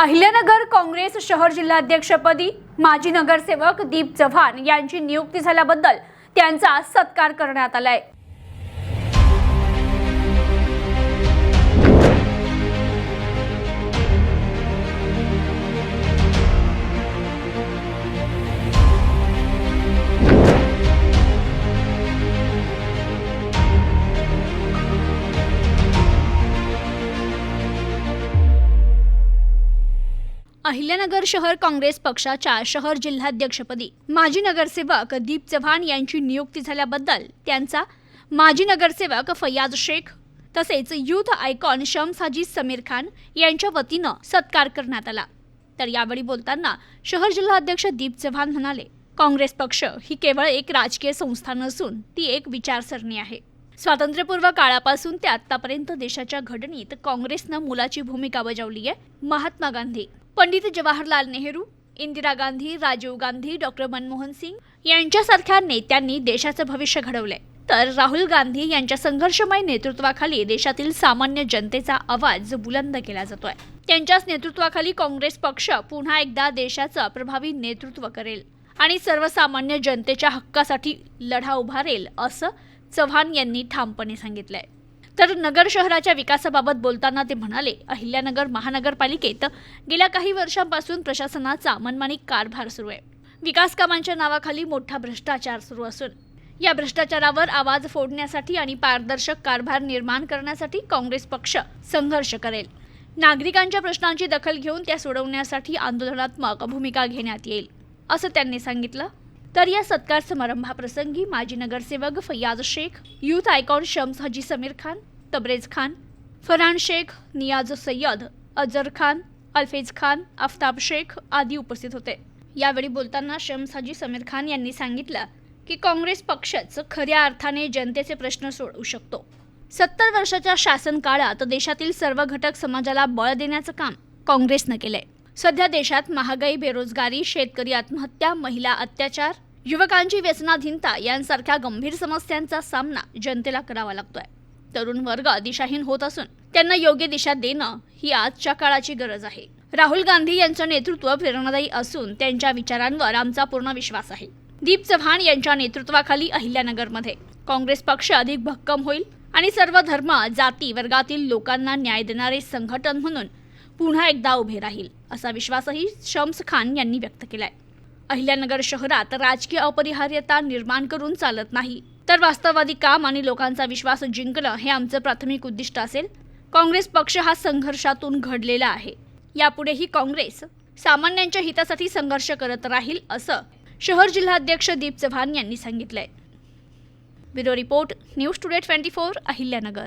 अहिल्यानगर काँग्रेस शहर जिल्हाध्यक्षपदी माजी नगरसेवक दीप चव्हाण यांची नियुक्ती झाल्याबद्दल त्यांचा सत्कार करण्यात आलाय. अहिल्यानगर शहर काँग्रेस पक्षाच्या शहर जिल्हाध्यक्षपदी माजी नगरसेवक दीप चव्हाण यांची नियुक्ती झाल्याबद्दल त्यांचा माजी नगरसेवक फयाज शेख तसेच युथ आयकॉन शमसाजी समीर खान यांच्या वतीनं सत्कार करण्यात आला. तर यावेळी बोलताना शहर जिल्हाध्यक्ष दीप चव्हाण म्हणाले काँग्रेस पक्ष ही केवळ एक राजकीय संस्था नसून ती एक विचारसरणी आहे. स्वातंत्र्यपूर्व काळापासून ते आतापर्यंत देशाच्या घडणीत काँग्रेसनं मुलाची भूमिका बजावली आहे महात्मा गांधी पंडित जवाहरलाल नेहरू इंदिरा गांधी राजीव गांधी डॉक्टर मनमोहन सिंग यांच्यासारख्या नेत्यांनी देशाचं भविष्य घडवलंय. तर राहुल गांधी यांच्या संघर्षमय नेतृत्वाखाली देशातील सामान्य जनतेचा आवाज बुलंद केला जातोय. त्यांच्याच नेतृत्वाखाली काँग्रेस पक्ष पुन्हा एकदा देशाचं प्रभावी नेतृत्व करेल आणि सर्वसामान्य जनतेच्या हक्कासाठी लढा उभारेल असं चव्हाण यांनी ठामपणे सांगितलंय. तर नगर शहराच्या विकासाबाबत बोलताना ते म्हणाले अहिल्यानगर महानगरपालिकेत गेल्या काही वर्षांपासून प्रशासनाचा मनमानी कारभार सुरू आहे. विकास कामांच्या नावाखाली मोठा भ्रष्टाचार सुरू असून या भ्रष्टाचारावर आवाज फोडण्यासाठी आणि पारदर्शक कारभार निर्माण करण्यासाठी काँग्रेस पक्ष संघर्ष करेल. नागरिकांच्या प्रश्नांची दखल घेऊन त्या सोडवण्यासाठी आंदोलनात्मक भूमिका घेण्यात येईल असं त्यांनी सांगितलं. तर या सत्कार समारंभाप्रसंगी माजी नगरसेवक फैयाज शेख युथ आयकॉन शम्स हजी समीर खान तबरेज खान फरहान शेख नियाज सय्यद अजर खान अल्फेज खान आफताब शेख आदी उपस्थित होते. यावेळी बोलताना शम्स हाजी समीर खान यांनी सांगितलं की काँग्रेस पक्षच खऱ्या अर्थाने जनतेचे प्रश्न सोडवू शकतो. सत्तर वर्षाच्या शासन काळात देशातील सर्व घटक समाजाला बळ देण्याचं काम काँग्रेसनं केलंय. सध्या देशात महागाई बेरोजगारी शेतकरी आत्महत्या महिला अत्याचार युवकांची व्यसनाधीनता यांसारख्या गंभीर समस्यांचा सामना जनतेला करावा लागतोय. तरुण वर्ग दिशाहीन होत असून त्यांना योग्य दिशा देणं ही आजच्या काळाची गरज आहे. राहुल गांधी यांचं नेतृत्व प्रेरणादायी असून त्यांच्या विचारांवर आमचा पूर्ण विश्वास आहे. दीप चव्हाण यांच्या नेतृत्वाखाली अहिल्यानगरमध्ये काँग्रेस पक्ष अधिक भक्कम होईल आणि सर्व धर्म जाती वर्गातील लोकांना न्याय देणारे संघटन म्हणून पुन्हा एकदा उभे राहील असा विश्वासही शम्स खान यांनी व्यक्त केलाय. अहिल्यानगर शहरात राजकीय अपरिहार्यता निर्माण करून चालत नाही. तर वास्तववादी काम आणि लोकांचा विश्वास जिंकणं हे आमचं प्राथमिक उद्दिष्ट असेल. काँग्रेस पक्ष हा संघर्षातून घडलेला आहे. यापुढेही काँग्रेस सामान्यांच्या हितासाठी संघर्ष करत राहील असं शहर जिल्हाध्यक्ष दीप चव्हाण यांनी सांगितलंय. Bureau report news today twenty four Ahilyanagar.